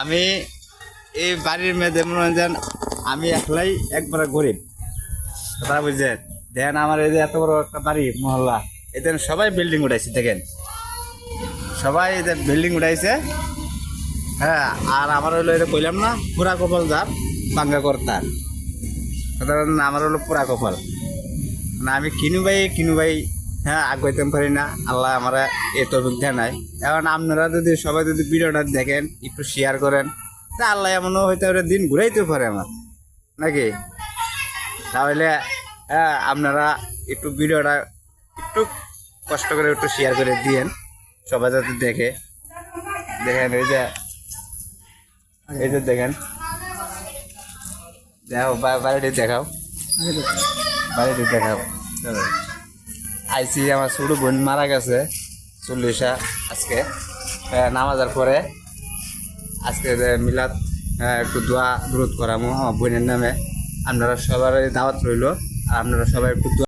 আমি এই বাড়ির মেয়েদের মনে যেন আমি একলাই একবারে গরিব। কথা বুঝছেন দেখেন আমার এই যে এত বড় একটা বাড়ি, মহল্লা এদের সবাই বিল্ডিং উঠাইছে, দেখেন। সবাই এদের বিল্ডিং উঠাইছে। হ্যাঁ আর আমার হলো এটা কইলাম না, পুরা কপাল যার বাঙ্গা কর্তার। কথা আমার হলো পুরা কপাল। না আমি কিনু ভাই কিনু ভাই হ্যাঁ আগাইতে পারি না। আল্লাহ আমার এ দেয় নাই। এখন আপনারা যদি সবাই যদি ভিডিওটা দেখেন, একটু শেয়ার করেন, তা আল্লাহ এমনও হয়তো ওরা দিন ঘুরাইতে পারে আমার। নাকি? তাহলে হ্যাঁ আপনারা একটু ভিডিওটা একটু কষ্ট করে একটু শেয়ার করে দিয়েন, সবাই যাতে দেখে। দেখেন, এই যে এই যে দেখেন। দেখো বাড়িটি দেখাও। বাড়িটি দেখাও। আইসি, আমার ছোট বোন মারা গেছে চল্লিশা আজকে। নামাজার পরে আজকে মিলাদ একটু দোয়া দূরত করামো আমার বোনের নামে। আপনারা সবার দাওয়াত রইল, আর আপনারা সবাই একটু